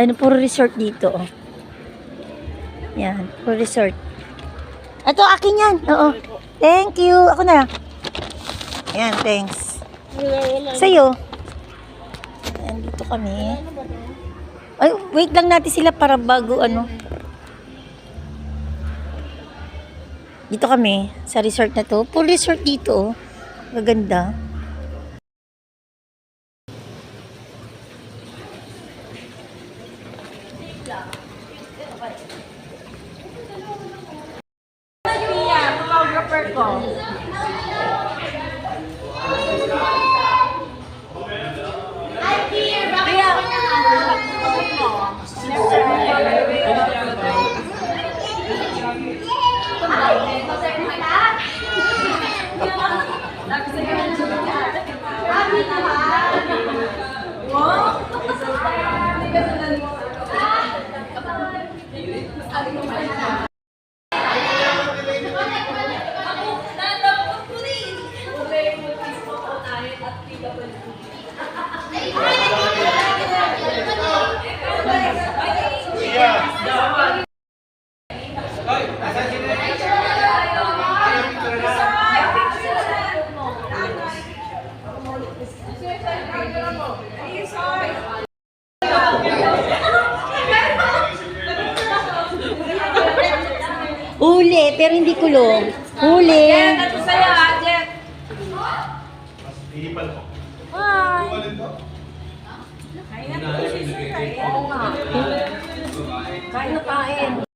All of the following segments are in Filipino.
Ano, puro resort dito. Oh. Yan, puro resort. Ito, akin yan. Oo. Thank you. Ako na. Yan, thanks. Sa'yo. Ayan, dito kami. Ay, wait lang natin sila para bago ano. Dito kami, sa resort na to. Full resort dito, oh. Maganda. Pia, photographer ko. Huli, pero hindi kulong. Huli. Ito sa'yo, ah, Jet. Hi. Kain na po si Sir. Oo nga. Kain na kain.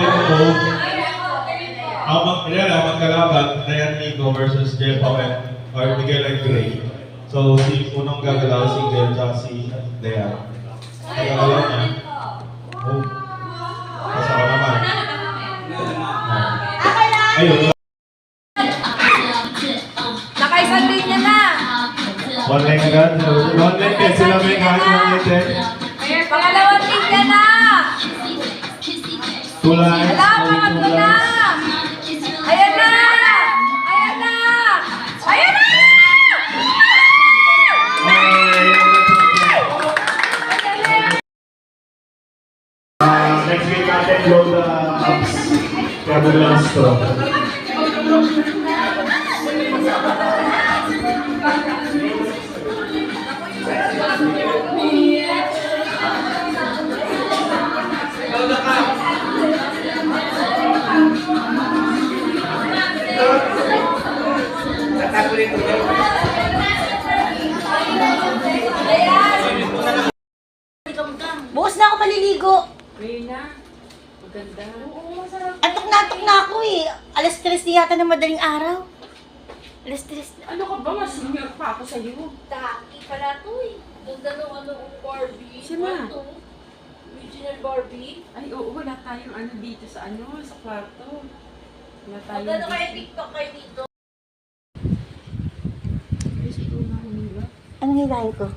Mo. Ang mag, yan, ang magkalaban, Ryan Nico versus Jeff Owen or Miguel and Gray. So, si unang gagalaw, si Glenn, tsaka si Dean. Gagalaw niya. Oh. Kasama naman. Ayun. Nakaisang linya na. One leg agad. One leg. Sila may kahit one leg Lines. Wala, pangatlo two na. Ayan na. Ayan na. Ayan na. Uh, next week natin blow the ups. Cameras to. Bukas na ako maliligo. Rina, maganda. Antok na antok na ako eh. Alas 3 na yata ng madaling araw. Alas 3 na. Ano ka ba? Mas senior pa ako sa'yo. Taki pala to eh. Ganda ng ano, Barbie. Sino? Ano? Original Barbie. Ay, oo, wala tayong ano dito sa ano, sa kwarto. Wala tayong Magkano kaya dito. TikTok kayo dito? 下一个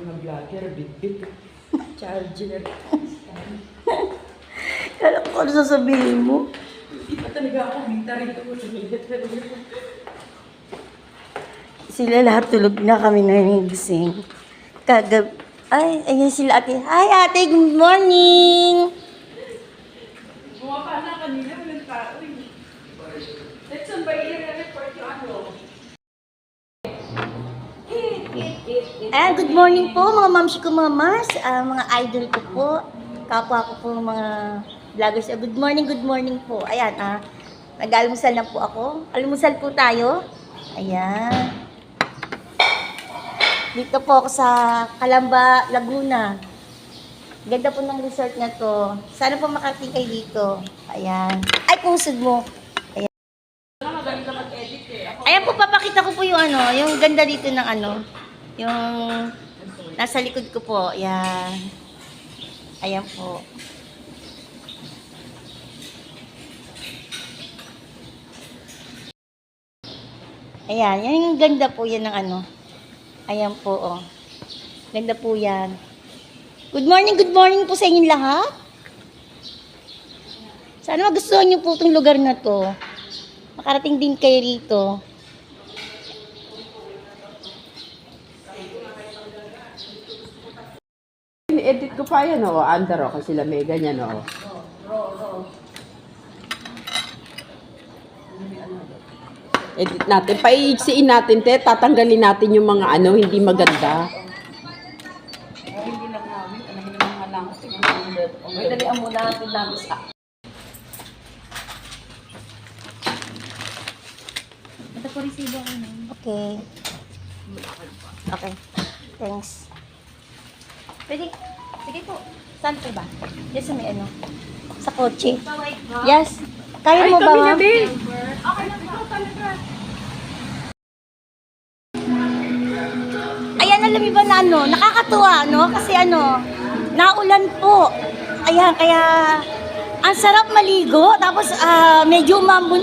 mga vlogger, bit-bit. Charger. Kala ko ano sasabihin mo. Hindi pa talaga ako kita rito. Sila lahat tulog na kami na gising. Kagab... Ay, ayan sila ate. Hi ate, good morning! Bumapa na kanina, Ah, good morning po mga mamsi ko mamas, ah, mga idol ko po, kapwa ko po mga vloggers. Ah, good morning, good morning po. Ayan, ah, nag-almusal na po ako. Almusal po tayo. Ayan. Dito po ako sa Calamba, Laguna. Ganda po ng resort na to. Sana po makarating kayo dito. Ayan. Ay, pusod mo. Ayan. Ayan po, papakita ko po yung ano, yung ganda dito ng ano, yung nasa likod ko po. Ayan. Ayan po. Ayan, yan yung ganda po yan ng ano. Ayan po, oh. Ganda po yan. Good morning, good morning po sa inyong lahat. Sana magustuhan niyo po itong lugar na to. Makarating din kayo rito. Edit ko pa yan, oh. Under, oh. Kasi sila may ganyan, oh. Edit natin. Paiiksiin natin, te. Tatanggalin natin yung mga ano, hindi maganda. May dalian muna natin namin sa... Ito po resibo ko. Okay. Okay. Thanks. Pwede, sige po. Saan po ba? Yes, may ano? Sa kotse. Yes. Kaya mo ba, ma'am? Ayan, alam ba na ano, nakakatuwa, no? Kasi ano, naulan po. Ayan, kaya ang sarap maligo, tapos ah, medyo umambon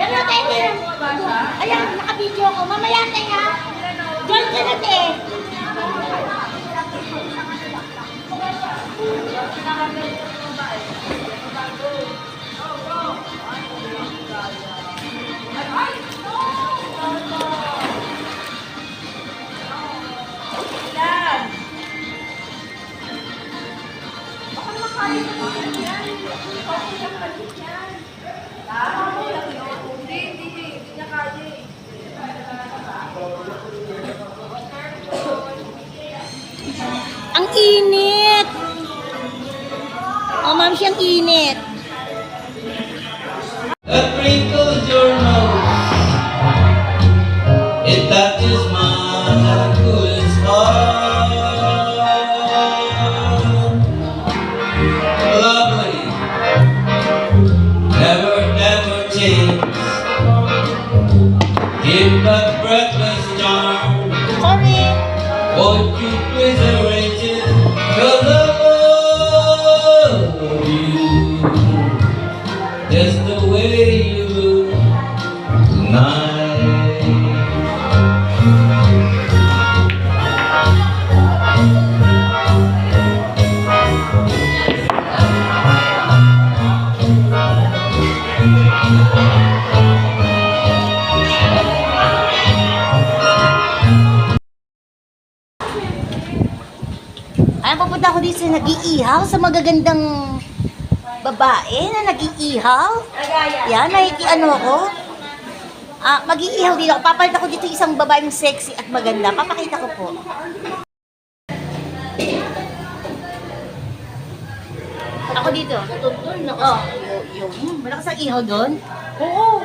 Yan na, te. Ayan, naka-video ko. Mamaya, te, ha? Join ka na, te. Ang init. Oh, ma'am, siyang init. Ako dito sa nag-iihaw, sa magagandang babae na nag-iihaw. Yan, may ano ako. Ah, mag-iihaw din ako. Papalit ako dito isang babaeng sexy at maganda. Papakita ko po. Ako dito. Oh, yung, yung, malakas ang ihaw doon. Oo.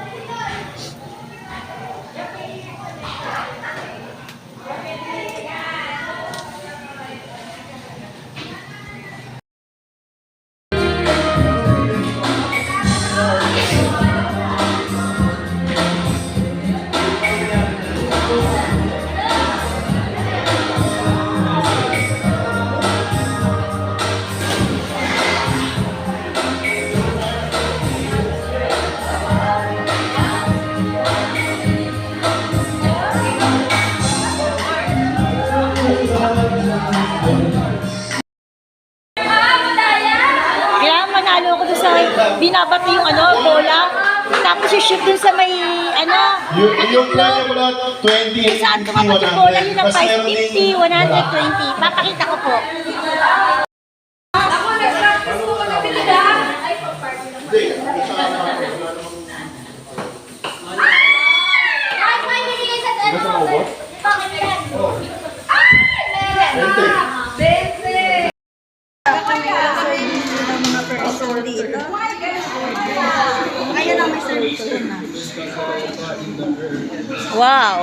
I-shoot dun sa may, ano, Yung, yung plan niya mula 20, saan 50, tumapat yung bola yun ng 100. Tapos meron din 550, 120. Papakita ko po. Ako, nag-practice ko ka na pinila. Kahit may binigay sa ano. Bakit yan? Wow.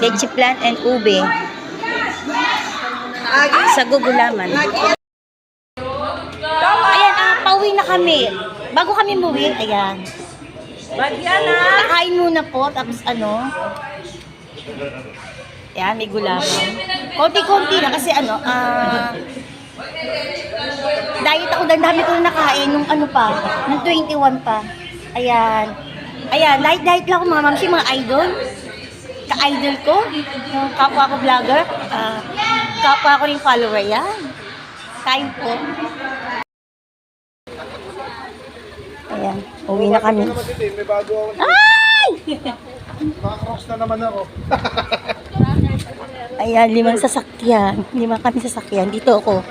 Leche plant and ube. Sa gugulaman. Ayan, ah, pauwi na kami. Bago kami muwi, ayan. Bagyan na. Kakain muna po, tapos ano. Ayan, may gulaman. Konti-konti na kasi ano, ah... diet ako, dami ko na nakain nung ano pa, nung 21 pa. Ayan. Ayan, light diet lang ako mga mamsi, mga idol. Ka-idol ko, yung kapwa ko vlogger, ah, kapwa ko rin follower, yan. Kain po. Ayan, uwi na kami. May bago ako. Ay! Nakakross na naman ako. Ayan, limang sasakyan. Lima kami sasakyan. Dito ako.